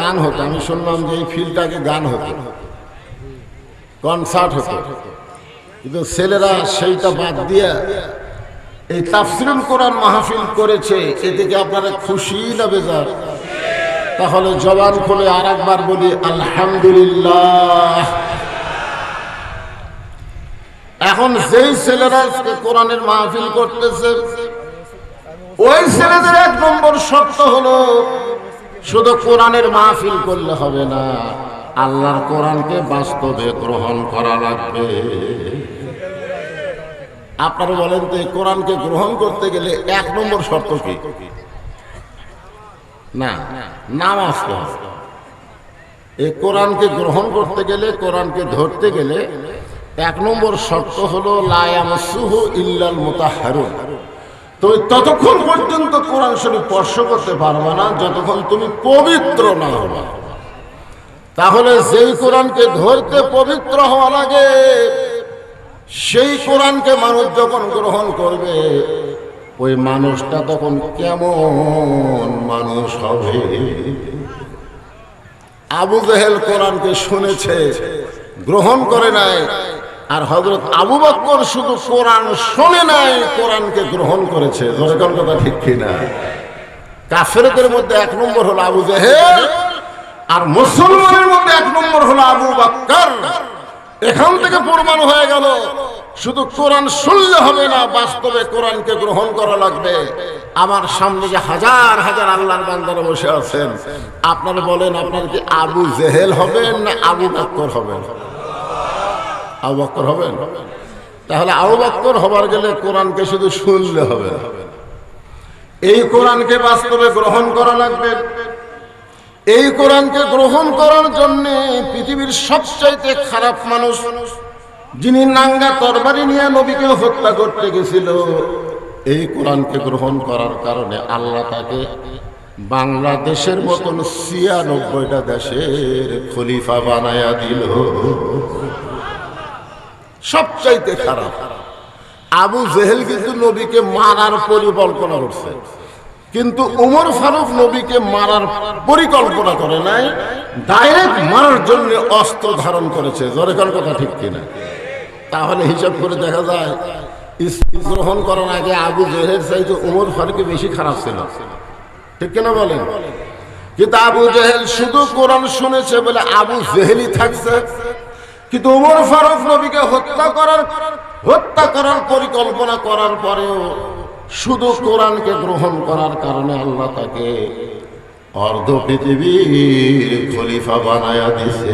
গান হতো, আমি শুনলাম যে এই ফিল্ডটাকে গান হতো, কনসার্ট হতো। কিন্তু ছেলেরা সেইটা বাদ দিয়ে এই তাফসিরুল কোরআন মাহফিল করেছে এদিকে আপনারা খুশি না বেজার? তাহলে জবান খুলে আর একবার বলি, আলহামদুলিল্লাহ। এখন যেই ছেলেরা কোরআনের মাহফিল করতেছে, ওই ছেলেদের এক নম্বর শর্ত হলো শুধু কোরআনের মাহফিল করলে হবে না, আল্লাহর কোরআনকে বাস্তবে গ্রহণ করা লাগবে। আপনারা বলেন তো কোরআনকে গ্রহণ করতে গেলে এক নম্বর শর্ত কি? না, নামাজ তো হবে। এই কোরআনকে গ্রহণ করতে গেলে, কোরআনকে ধরতে গেলে এক নম্বর শর্ত হলো লায়ামসুহু ইল্লাল মুতাহহারুন তুমি ততক্ষণ পর্যন্ত কোরআন শরীফ স্পর্শ করতে পারবে না, যতক্ষণ তুমি পবিত্র না হবে। তাহলে যেই কোরআনকে ধরতে পবিত্র হওয়া লাগে, সেই কোরআনকে মানুষ যখন গ্রহণ করবে, ওই মানুষটা তখন কেমন মানুষ হবে? আবু জেহেল কোরআনকে শুনেছে, গ্রহণ করে নাই আর হজরত আবু বক্কর শুধু কোরআন শোনে নাই, কোরআনকে গ্রহণ করেছে। কথা ঠিক কিনা? কাফেরদের মধ্যে এক নম্বর হলো আবু জেহেল, আর মুসলমানের মধ্যে এক নম্বর হলো আবু বাক্কার এখান থেকে প্রমাণ হয়ে গেল, শুধু কোরআন শুনলে হবে না, বাস্তবে কোরআনকে গ্রহণ করা লাগবে। আমার সামনে যে হাজার হাজার আল্লাহর বান্দারা বসে আছেন, আপনারা বলেন, আপনার কি আবু জেহেল হবেন না আবু বাক্কর হবেন? আবু বাক্কর হবেন তাহলে আবু বাক্কর হবার গেলে কোরআনকে শুধু শুনলে হবে। এই কোরআনকে বাস্তবে গ্রহণ করা লাগবে। এই কোরআনকে গ্রহণ করার জন্য পৃথিবীর সবচাইতে খারাপ মানুষ, যিনি নাঙ্গা তরবারি নিয়ে নবীকে হত্যা করতে গেছিল, এই কোরআনকে গ্রহণ করার কারণে আল্লাহ তাকে বাংলাদেশের মতন ছিয়ানব্বইটা দেশের খলিফা বানায়া দিল। সবচাইতে খারাপ। আবু জেহেল কিন্তু নবীকে মারার পরিকল্পনা করছে। কিন্তু উমর ফারুক নবীকে মারার পরিকল্পনা করে নাই ডাইরেক্ট মারার জন্য অস্ত্র ধারণ করেছে। জরেকার কথা ঠিক কিনা? তাহলে হিসাব করে দেখা যায় গ্রহণ করার আগে আবু জেহেল চাইতে উমর ফারুকে বেশি খারাপ ছিল। ঠিক কিনা বলেন? কিন্তু আবু জেহেল শুধু কোরআন শুনেছে বলে আবু জেহেলই থাকছে। কিন্তু উমর ফারুক নবীকে হত্যা করার হত্যা করার পরিকল্পনা করার পরেও শুধু কোরআনকে গ্রহণ করার কারণে আল্লাহ তাকে অর্ধ পৃথিবীর খলিফা বানায়া দিছে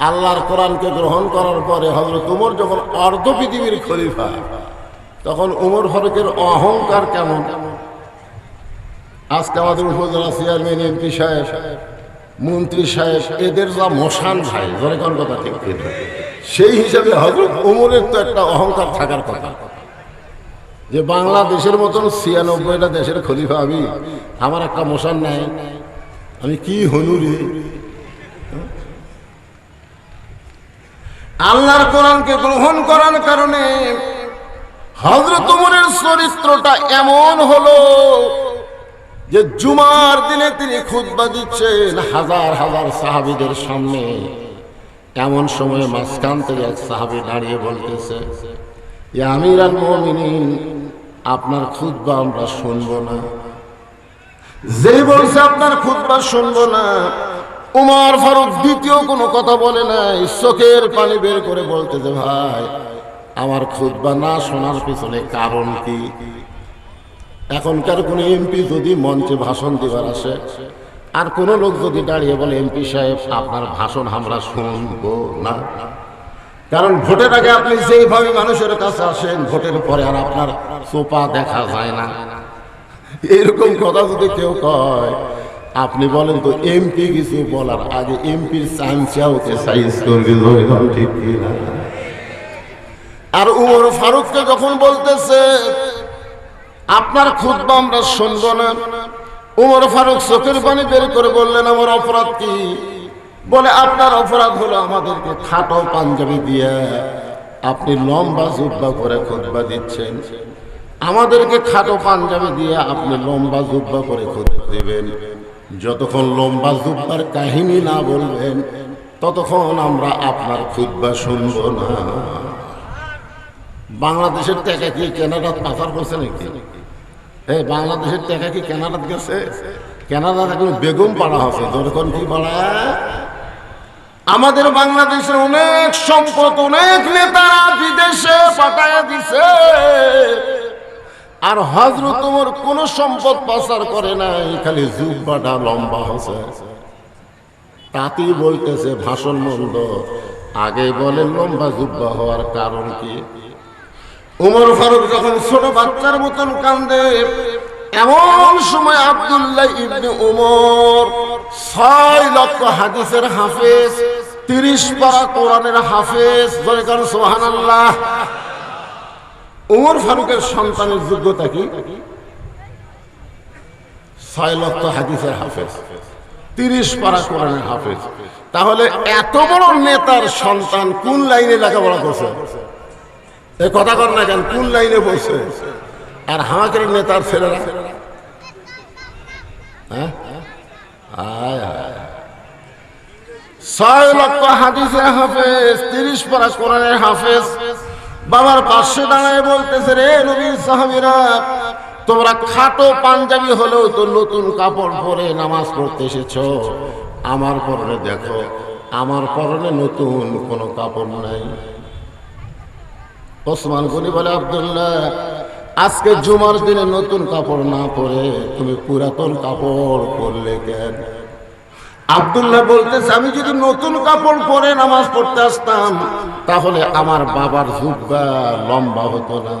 আল্লাহর কোরআনকে গ্রহণ করার পরে হজরত উমর যখন অর্ধ পৃথিবীর খলিফা, তখন উমর ফারুকের অহংকার কেমন? আজকে আমাদের উপজেলা চেয়ারম্যান এমপি সাহেব মন্ত্রী সাহেব, এদের যা মশান ভাই, জনে কোন কথা ঠিক সেই হিসাবে হজরত উমরের তো একটা অহংকার থাকার কথা। যে বাংলাদেশের মতন ছিয়ানব্বইটা দেশের খলিফা আমি, আমার একটা মশান নাই। আমি কি হনুরি আল্লাহর কোরআনকে গ্রহণ করার কারণে হজরত উমরের চরিত্রটা এমন হলো যে জুমার দিনে তিনি খুতবা দিচ্ছেন হাজার হাজার সাহাবিদের সামনে। এমন সময় মাঝখান থেকে এক সাহাবি দাঁড়িয়ে বলতেছে আমির আল মমিনিন, আপনার খুতবা আমরা শুনব না। যেই বলছে, আপনার খুতবা শুনব না। উমর ফারুক দ্বিতীয় কোনো কথা বলে নাই, চোখের পানি বের করে বলতেছে, ভাই, আমার খুতবা না শোনার পিছনে কারণ কি? এখনকার কোন এমপি যদি মঞ্চে ভাষণ দিবার আসে, আর কোন লোক যদি দাঁড়িয়ে বলে, এমপি সাহেব, আপনার ভাষণ আমরা শুনব না। কারণ ভোটের আগে আপনি যেইভাবে মানুষের কাছে আসেন, ভোটের পরে আর আপনার সোপা দেখা যায় না। এরকম কথা যদি কেউ কয়, আপনি বলেন তো, এমপি কিছু বলার আগে এমপির আর উমর ফারুককে যখন বলতেছে আপনার খুদ্া আমরা শুনব না। উমর ফারুক চোখের পানি বের করে বললেন, আমার অপরাধ কি? বলে, আপনার অপরাধ হলো আমাদেরকে খাটো পাঞ্জাবি দিয়ে আপনি লম্বা জুব্বা করে খুতবা দিচ্ছেন। আমাদেরকে খাটো পাঞ্জাবি দিয়ে আপনি লম্বা জুব্বা করে খুঁজে দেবেন। যতক্ষণ লম্বা জুব্বার কাহিনী না বলবেন, ততক্ষণ আমরা আপনার খুদ্া শুনব না। বাংলাদেশের টাকা কি কেনাডাত পাচার করছে নাকি? এই বাংলাদেশের টাকা কি কেনাডাত গেছে? কেনাডা এখন বেগম পাড়া হচ্ছে যখন কি পাড়া? আমাদের বাংলাদেশের অনেক সম্পদ, অনেক নেতারা বিদেশে পাঠায় দিছে। আর হজরত তোমার কোন সম্পদ পাচার করে নাই, খালি জুব্বাটা লম্বা হচ্ছে তাতেই বলতেছে, ভাষণ মন্দ। আগে বলে লম্বা জুব্বা হওয়ার কারণ কি? উমর ফারুক যখন ছোট বাচ্চার মতন কান্দে, এমন সময় আব্দুল্লাহ ইবনে উমর ছয় লক্ষ হাদিসের হাফেজ, তিরিশ পারা কোরআনের হাফেজ জয় কারণ সোহান আল্লাহ উমর ফারুকের সন্তানের যোগ্যতা কি? ছয় লক্ষ হাদিসের হাফেজ, তিরিশ পারা কোরআনের হাফেজ। তাহলে এত বড় নেতার সন্তান কোন লাইনে লেখাপড়া করছে? এ কথা কর না কেন? কোন লাইনে বসে আর হামাকের নেতার ছেলেরা? হ্যাঁ? ছয় লক্ষ হাদিসের হাফেজ, তিরিশ পারা কোরআনের হাফেজ। বাবার পাশে দাঁড়ায় বলতেছে, রে নবীর সাহাবিরা, তোমরা খাটো পাঞ্জাবি হলেও তো নতুন কাপড় পরে নামাজ পড়তে এসেছ। আমার পরনে দেখো, আমার পরনে নতুন কোনো কাপড় নাই। ওসমান গনি বলে, আব্দুল্লাহ, আজকে জুমার দিনে নতুন কাপড় না পরে তুমি পুরাতন কাপড় পরলে কেন? আব্দুল্লাহ বলতেছে, আমি যদি নতুন কাপড় পরে নামাজ পড়তে আসতাম, তাহলে আমার বাবার জুব্বা লম্বা হতো না।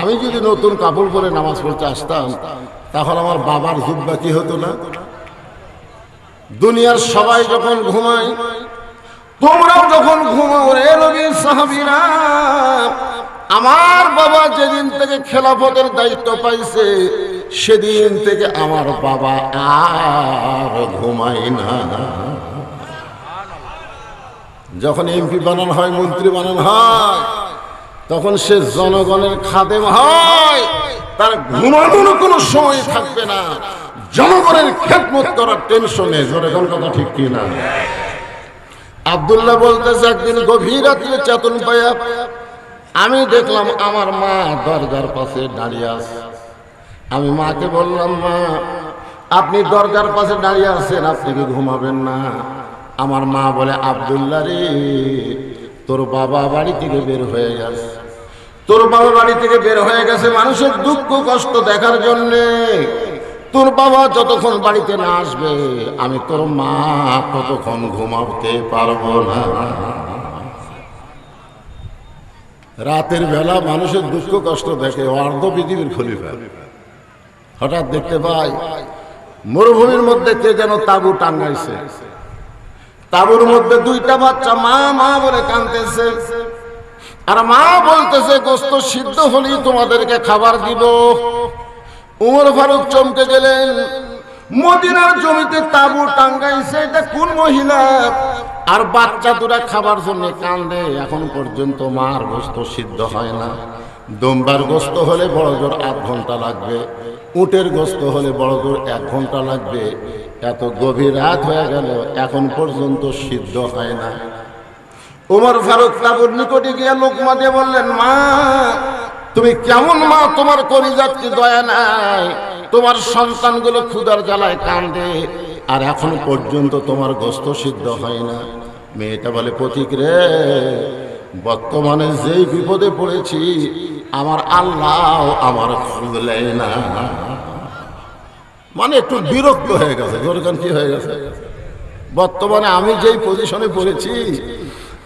আমি যদি নতুন কাপড় পরে নামাজ পড়তে আসতাম, তাহলে আমার বাবার জুব্বা কি হতো না? দুনিয়ার সবাই যখন ঘুমায় তোমরাও যখন ঘুমাও রে নবীর সাহাবীরা, আমার বাবা যেদিন থেকে খেলাফতের দায়িত্ব পাইছে, সেদিন থেকে আমার বাবা আর ঘুমায় না। যখন এমপি বানানো হয়, মন্ত্রী বানানো হয়, তখন সে জনগণের খাদেম হয়। তার ঘুমানোর কোনো সময় থাকবে না। জনগণের খেদমত করার টেনশনে কোন কথা ঠিক কি না আবদুল্লাহ বলতেছে, একদিন গভীর রাত্রে চেতন পায়া আমি দেখলাম আমার মা দরজার পাশে দাঁড়িয়ে আছে। আমি মাকে বললাম, মা, আপনি দরজার পাশে দাঁড়িয়ে আছেন, আপনি কি ঘুমাবেন না? আমার মা বলে, আবদুল্লাহ রে, তোর বাবা বাড়ি থেকে বের হয়ে গেছে। তোর বাবা বাড়ি থেকে বের হয়ে গেছে মানুষের দুঃখ কষ্ট দেখার জন্যে। তোর বাবা যতক্ষণ বাড়িতে না আসবে, আমি তোর মা ততক্ষণ ঘুমাতে পারব না। রাতের বেলা মানুষের দুঃখ কষ্ট দেখে অর্ধ পৃথিবীর খলিফা। হঠাৎ দেখতে পাই, মরুভূমির মধ্যে কে যেন তাবু টাঙ্গাইছে তাবুর মধ্যে দুইটা বাচ্চা মা মা বলে কাঁদতেছে। আর মা বলতেছে, গোস্ত সিদ্ধ হলেই তোমাদেরকে খাবার দিব। উমর ফারুক চমকে গেলেন। মদিনার জমিতে তাবু টাঙ্গাইছে, এটা কোন মহিলা? আর বাচ্চা দুরা খাবার জন্য কান্দে, এখন পর্যন্ত মার গোস্ত সিদ্ধ হয় না। দোমবার গোস্ত হলে বড় জোর আধ ঘণ্টা লাগবে, উটের গোস্ত হলে বড় জোর এক ঘণ্টা লাগবে। এত গভীর রাত হয়ে গেল, এখন পর্যন্ত সিদ্ধ হয় না। উমর ফারুক তাবুর নিকটে গিয়ে লোকমা দিয়ে বললেন, মা তুমি কেমন মা? তোমার কলিজাত কি দয়া নাই? তোমার সন্তানগুলো ক্ষুদার জ্বালায় কান্দে। আর এখন পর্যন্ত তোমার গোস্ত সিদ্ধ হয় না। মেয়েটা বলে প্রতীক রে, বর্তমানে যেই বিপদে পড়েছি, আমার আল্লাহ আমার খুঁজলে না। মানে একটু বিরক্ত হয়ে গেছে। জোরগান কি হয়ে গেছে? বর্তমানে আমি যেই পজিশনে পড়েছি,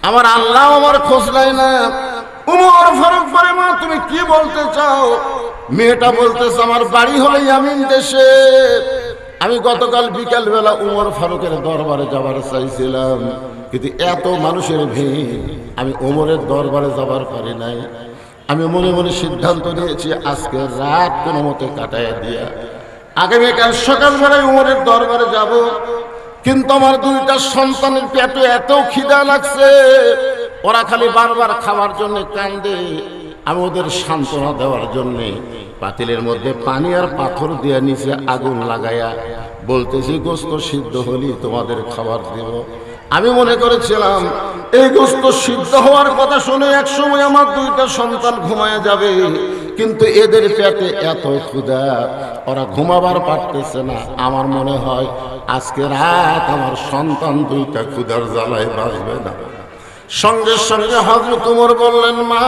আমার আল্লাহ আমার খোঁজ নেয় না। উমর ফারুক মা তুমি কি বলতে চাও? মেয়েটা বলতেছে, আমার বাড়ি হলো ইয়ামিন দেশে। আমি গতকাল বিকাল বেলা উমর ফারুকের দরবারে যাবার চাইছিলাম, কিন্তু এত মানুষের ভিড়, আমি উমরের দরবারে যাবার পারি নাই। আমি মনে মনে সিদ্ধান্ত নিয়েছি, আজকে রাত কোনো মতে কাটায় দিয়া। আগামীকাল সকালবেলায় উমরের দরবারে যাব, কিন্তু আমার দুইটা সন্তানের পেটে এত খিদা লাগছে। ওরা খালি বারবার খাওয়ার জন্য কান্দে, আমি ওদের সান্ত্বনা দেওয়ার জন্যে পাতিলের মধ্যে পানি আর পাথর দিয়ে নিচে আগুন লাগাইয়া বলতেছি, গোস্ত সিদ্ধ হলি তোমাদের খাবার দেব। আমি মনে করেছিলাম, এই গোস্ত সিদ্ধ হওয়ার কথা শুনে এক সময় আমার দুইটা সন্তান ঘুমায় যাবে, কিন্তু এদের পেটে এত ক্ষুধা, ওরা ঘুমাবার পারতেছে না। আমার মনে হয়, আজকে রাত আমার সন্তান দুইটা ক্ষুধার জ্বালায় বাঁচবে না। সঙ্গে সঙ্গে হজরত উমর বললেন, মা,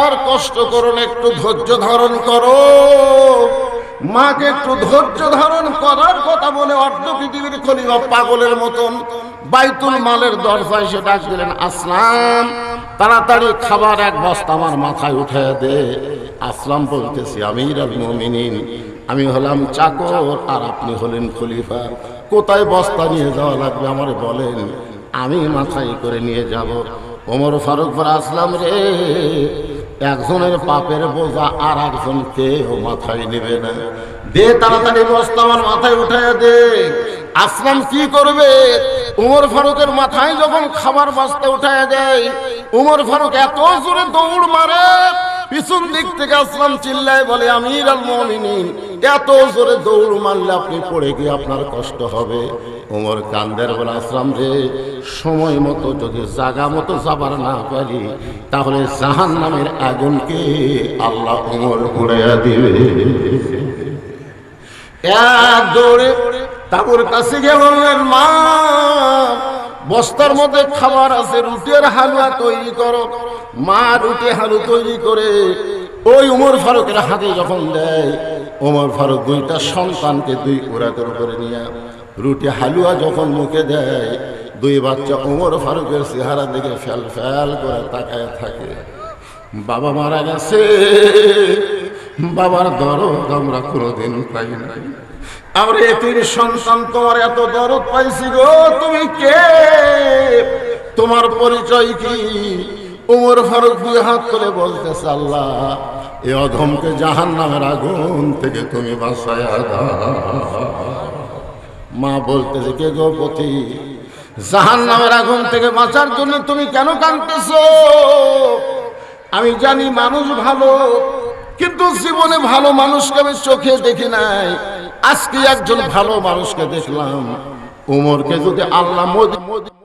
আর কষ্ট করুন একটু ধৈর্য ধারণ করো। মাকে একটু ধৈর্য ধারণ করার কথা বলে অর্ধ পৃথিবীর খলিফা পাগলের মতন বাইতুল মালের দরজায় সে ডাক আসলাম, তাড়াতাড়ি খাবার এক বস্তা আমার মাথায় উঠে দে। আসলাম বলতেছি, আমির আল আমি হলাম চাকর, আর আপনি হলেন খলিফা। কোথায় বস্তা নিয়ে যাওয়া লাগবে আমারে বলেন? আমি মাথায় করে নিয়ে যাব। ওমর ফারুক বলে, আসলাম রে। একজনের পাপের বোঝা আর একজন কেউ মাথায় নেবে না। দে তাড়াতাড়ি বস্তা আমার মাথায় উঠায় দে। আসলাম কি করবে? উমর ফারুকের মাথায় যখন খাবার বস্তা উঠায় দেয় উমর ফারুক এত জোরে দৌড় মারে। পিছন দিক থেকে আসলাম চিল্লায় বলে, আমির আল মুমিনিন এত জোরে দৌড় মারলে আপনি পড়ে গিয়ে আপনার কষ্ট হবে। ওমর কান্দের বলে রে, সময় মতো যদি জাগা মতো যাবার না পারি, তাহলে জাহান নামের আগুনকে আল্লাহ ওমর পুড়াইয়া দিবে। এক দৌড়ে তাবুর কাছে মা, বস্তার মধ্যে খাবার আছে, রুটির হালুয়া তৈরি করো। মা, রুটি হালু তৈরি করে ওই উমর ফারুকের হাতে যখন দেয় ওমর ফারুক দুইটা সন্তানকে দুই উড়াতের করে নিয়ে রুটি হালুয়া যখন মুখে দেয়, দুই বাচ্চা ওমর ফারুকের চেহারা দিকে ফেল ফেল করে তাকায় থাকে। বাবা মারা গেছে, বাবার দরদ আমরা কোনোদিন পাই নাই আমরা এতির সন্তান, তোমার এত দরদ পাইছি গো, তুমি কে? তোমার পরিচয় কি? উমর ফারুক দুই হাত করে বলতেছে, আল্লাহ এ অধমকে জাহান নামের আগুন থেকে তুমি বাঁচায় মা বলতেছে, কে গো পতি জাহান নামের আগুন থেকে বাঁচার জন্য তুমি কেন কাঁদতেছো? আমি জানি মানুষ ভালো, কিন্তু জীবনে ভালো মানুষকে আমি চোখে দেখি নাই। আজকে একজন ভালো মানুষকে দেখলাম। উমরকে যদি আল্লাহ মোদি